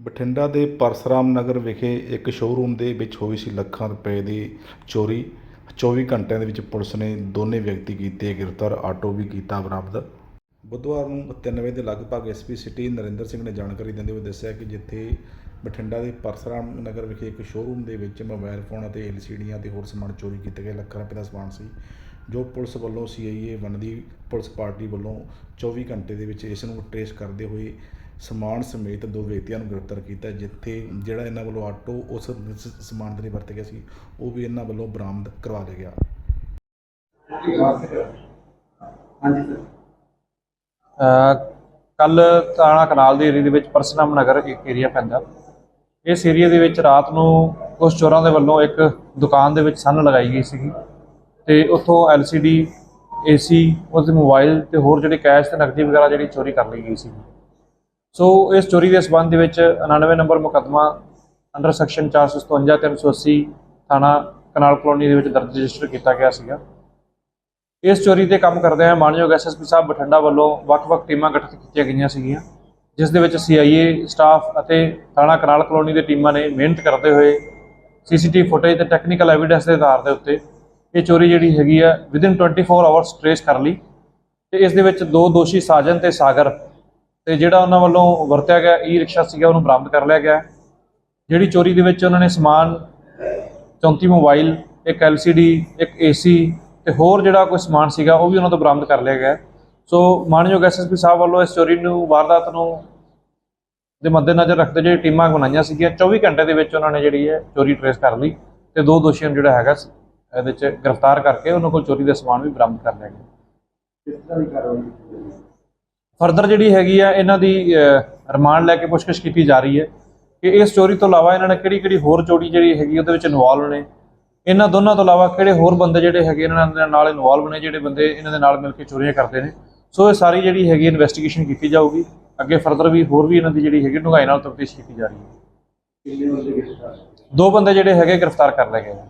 ਬਠਿੰਡਾ ਦੇ ਪਰਸਰਾਮ ਨਗਰ ਵਿਖੇ ਇੱਕ ਸ਼ੋਰੂਮ ਦੇ ਵਿੱਚ ਹੋਈ ਸੀ ਲੱਖਾਂ ਰੁਪਏ ਦੀ ਚੋਰੀ। 24 ਘੰਟਿਆਂ ਦੇ ਵਿੱਚ ਪੁਲਿਸ ਨੇ ਦੋਨੇ ਵਿਅਕਤੀ ਕੀਤੇ ਗ੍ਰਿਫਤਾਰ, ਆਟੋ ਵੀ ਕੀਤਾ ਬਰਾਮਦ। ਬੁੱਧਵਾਰ ਨੂੰ 3 ਵਜੇ ਦੇ ਲਗਭਗ ਐਸਪੀ ਸਿਟੀ ਨਰਿੰਦਰ ਸਿੰਘ ਨੇ ਜਾਣਕਾਰੀ ਦਿੰਦੇ ਹੋਏ ਦੱਸਿਆ ਕਿ ਜਿੱਥੇ ਬਠਿੰਡਾ ਦੇ ਪਰਸਰਾਮ ਨਗਰ ਵਿਖੇ ਇੱਕ ਸ਼ੋਰੂਮ ਦੇ ਵਿੱਚ ਮੋਬਾਈਲ ਫੋਨ ਅਤੇ ਐਲਸੀਡੀਆਂ ਤੇ ਹੋਰ ਸਮਾਨ ਚੋਰੀ ਕੀਤੇ ਗਏ, ਲੱਖਾਂ ਰੁਪਏ ਦਾ ਸਮਾਨ ਸੀ, ਜੋ ਪੁਲਿਸ ਵੱਲੋਂ ਸੀਆਈਏ ਵਨ ਦੀ ਪੁਲਿਸ ਪਾਰਟੀ ਵੱਲੋਂ 24 ਘੰਟੇ ਦੇ ਵਿੱਚ ਇਸ ਨੂੰ ਟਰੇਸ ਕਰਦੇ ਹੋਏ ਸਮਾਨ ਸਮੇਤ ਦੋ ਵਿਅਕਤੀਆਂ ਨੂੰ ਗ੍ਰਿਫਤਾਰ ਕੀਤਾ ਜਿੱਥੇ ਜਿਹੜਾ ਇਹਨਾਂ ਵੱਲੋਂ ਆਟੋ ਉਸ ਸਮਾਨ ਦੇ ਲਈ ਵਰਤ ਗਿਆ ਸੀ ਉਹ ਵੀ ਇਹਨਾਂ ਵੱਲੋਂ ਬਰਾਮਦ ਕਰਵਾ ਲਿਆ ਗਿਆ। ਹਾਂਜੀ ਸਰ। ਕੱਲ ਤਾਣਾ ਕਨਾਲ ਦੇ ਏਰੀਆ ਦੇ ਵਿੱਚ ਪਰਸਨਾਮ ਨਗਰ ਇੱਕ ਏਰੀਆ ਪੈਂਦਾ। ਇਸ ਏਰੀਆ ਦੇ ਵਿੱਚ ਰਾਤ ਨੂੰ ਕੁਝ ਚੋਰਾਂ ਦੇ ਵੱਲੋਂ ਇੱਕ ਦੁਕਾਨ ਦੇ ਵਿੱਚ ਸੰਨ ਲਗਾਈ ਗਈ ਸੀਗੀ ਤੇ ਉੱਥੋਂ LCD AC ਉਹਦੇ ਮੋਬਾਈਲ ਤੇ ਹੋਰ ਜਿਹੜੇ ਕੈਸ਼ ਤੇ ਨਕਦੀ ਵਗੈਰਾ ਜਿਹੜੀ ਚੋਰੀ ਕਰ ਲਈ ਗਈ ਸੀ ਸੋ ਇਸ ਚੋਰੀ ਦੇ ਸਬੰਧ ਦੇ ਵਿੱਚ 99 ਨੰਬਰ ਮੁਕੱਦਮਾ ਅੰਡਰ ਸੈਕਸ਼ਨ 457 380 ਥਾਣਾ ਕਨਾਲ ਕਲੋਨੀ ਦੇ ਵਿੱਚ ਦਰਜ ਰਜਿਸਟਰ ਕੀਤਾ ਗਿਆ ਸੀਗਾ। ਇਸ ਚੋਰੀ ਤੇ ਕੰਮ ਕਰਦੇ ਹੋਏ ਮਾਨਯੋਗ ਐਸਐਸਪੀ ਸਾਹਿਬ ਬਠਿੰਡਾ ਵੱਲੋਂ ਵੱਖ-ਵੱਖ ਟੀਮਾਂ ਗਠਿਤ ਕੀਤੀਆਂ ਗਈਆਂ ਸੀਗੀਆਂ, ਜਿਸ ਦੇ ਵਿੱਚ ਸੀਆਈਏ ਸਟਾਫ ਅਤੇ ਥਾਣਾ ਕਨਾਲ ਕਲੋਨੀ ਦੇ ਟੀਮਾਂ ਨੇ ਮਿਹਨਤ ਕਰਦੇ ਹੋਏ ਸੀਸੀਟੀਵੀ ਫੁਟੇਜ ਤੇ ਟੈਕਨੀਕਲ ਐਵੀਡੈਂਸ ਦੇ ਆਧਾਰ ਦੇ ਉੱਤੇ ਇਹ ਚੋਰੀ ਜਿਹੜੀ ਹੈਗੀ ਆ ਵਿਦਿਨ 24 ਆਵਰਸ ਟ੍ਰੇਸ ਕਰ ਲਈ ਤੇ ਇਸ ਦੇ ਵਿੱਚ ਦੋ ਦੋਸ਼ੀ ਸਾਜਨ ਤੇ ਸਾਗਰ ਤੇ ਜਿਹੜਾ ਉਹਨਾਂ ਵੱਲੋਂ ਵਰਤਿਆ ਗਿਆ ਈ ਰਿਕਸ਼ਾ ਸੀਗਾ, ਉਹਨੂੰ ਬਰਾਮਦ ਕਰ ਲਿਆ ਗਿਆ। ਜਿਹੜੀ ਚੋਰੀ ਦੇ ਵਿੱਚ ਉਹਨਾਂ ਨੇ ਸਮਾਨ 34 ਮੋਬਾਈਲ, ਇੱਕ LCD ਇੱਕ AC ਤੇ ਹੋਰ ਜਿਹੜਾ ਕੋਈ ਸਮਾਨ ਸੀਗਾ, ਉਹ ਵੀ ਉਹਨਾਂ ਤੋਂ ਬਰਾਮਦ ਕਰ ਲਿਆ ਗਿਆ। ਸੋ ਮਾਨਯੋਗ ਐਸਐਸਪੀ ਸਾਹਿਬ ਵੱਲੋਂ ਇਸ ਚੋਰੀ ਨੂੰ, ਵਾਰਦਾਤ ਨੂੰ ਦੇ ਮੱਦੇਨਜ਼ਰ ਰੱਖਦੇ ਜਿਹੜੀ ਟੀਮਾਂ ਬਣਾਈਆਂ ਸੀਗੀਆਂ 24 ਘੰਟੇ ਦੇ ਵਿੱਚ ਉਹਨਾਂ ਨੇ ਜਿਹੜੀ ਹੈ ਚੋਰੀ ਟ੍ਰੇਸ ਕਰ ਲਈ ਤੇ ਦੋ ਦੋਸ਼ੀਆਂ ਨੂੰ ਜਿਹੜਾ ਹੈਗਾ ਇਹਦੇ ਚ ਗ੍ਰਿਫਤਾਰ ਕਰਕੇ ਉਹਨਾਂ ਕੋਲ ਚੋਰੀ ਦਾ ਸਮਾਨ ਵੀ ਬਰਾਮਦ ਕਰ ਲਿਆ ਗਿਆ। ਕਿਸ ਤਰ੍ਹਾਂ ਦੀ ਕਾਰਵਾਈ ਫਰਦਰ ਜਿਹੜੀ ਹੈਗੀ ਆ, ਇਹਨਾਂ ਦੀ ਰਿਮਾਂਡ ਲੈ ਕੇ ਪੁੱਛਗਿੱਛ ਕੀਤੀ ਜਾ ਰਹੀ ਹੈ ਕਿ ਇਸ ਚੋਰੀ ਤੋਂ ਇਲਾਵਾ ਇਹਨਾਂ ਨੇ ਕਿਹੜੀ ਕਿਹੜੀ ਹੋਰ ਚੋਰੀ ਜਿਹੜੀ ਹੈਗੀ ਉਹਦੇ ਵਿੱਚ ਇਨਵੋਲਵ ਨੇ। ਇਹਨਾਂ ਦੋਨਾਂ ਤੋਂ ਇਲਾਵਾ ਕਿਹੜੇ ਹੋਰ ਬੰਦੇ ਜਿਹੜੇ ਹੈਗੇ ਇਹਨਾਂ ਦੇ ਨਾਲ ਇਨਵੋਲਵ ਨੇ, ਜਿਹੜੇ ਬੰਦੇ ਇਹਨਾਂ ਦੇ ਨਾਲ ਮਿਲ ਕੇ ਚੋਰੀਆਂ ਕਰਦੇ ਨੇ। ਸੋ ਇਹ ਸਾਰੀ ਜਿਹੜੀ ਹੈਗੀ ਇਨਵੈਸਟੀਗੇਸ਼ਨ ਕੀਤੀ ਜਾਊਗੀ। ਅੱਗੇ ਫਰਦਰ ਵੀ, ਹੋਰ ਵੀ ਇਹਨਾਂ ਦੀ ਜਿਹੜੀ ਹੈਗੀ ਡੂੰਘਾਈ ਨਾਲ ਤਫਤੀਸ਼ ਕੀਤੀ ਜਾ ਰਹੀ ਹੈ। ਦੋ ਬੰਦੇ ਜਿਹੜੇ ਹੈਗੇ ਗ੍ਰਿਫਤਾਰ ਕਰ ਲਏ ਗਏ ਨੇ।